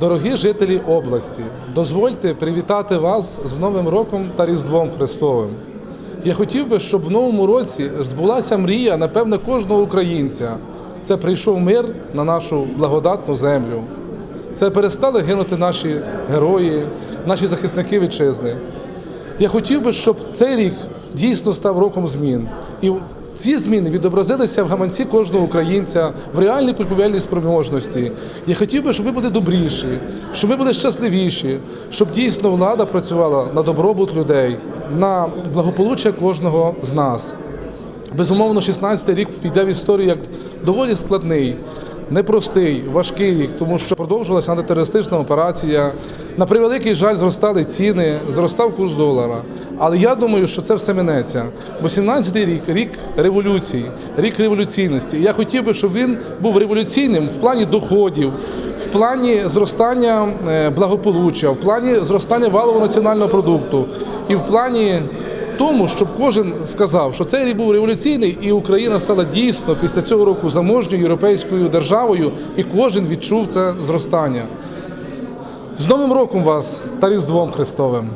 Дорогі жителі області, дозвольте привітати вас з Новим роком та Різдвом Христовим. Я хотів би, щоб в новому році збулася мрія, напевне, кожного українця. Це прийшов мир на нашу благодатну землю. Це перестали гинути наші герої, наші захисники вітчизни. Я хотів би, щоб цей рік дійсно став роком змін. І ці зміни відобразилися в гаманці кожного українця, в реальній купівельній спроможності. Я хотів би, щоб ми були добріші, щоб ми були щасливіші, щоб дійсно влада працювала на добробут людей, на благополуччя кожного з нас. Безумовно, 16-й рік війде в історію як доволі складний, непростий, важкий рік, тому що продовжувалася антитерористична операція. На превеликий жаль, зростали ціни, зростав курс долара. Але я думаю, що це все минеться. Бо 17-й рік рік революції, рік революційності. Я хотів би, щоб він був революційним в плані доходів, в плані зростання е, благополуччя, в плані зростання валового національного продукту і в плані тому, щоб кожен сказав, що цей рік був революційний, і Україна стала дійсно після цього року заможньою європейською державою, і кожен відчув це зростання. З Новим роком вас та Різдвом Христовим!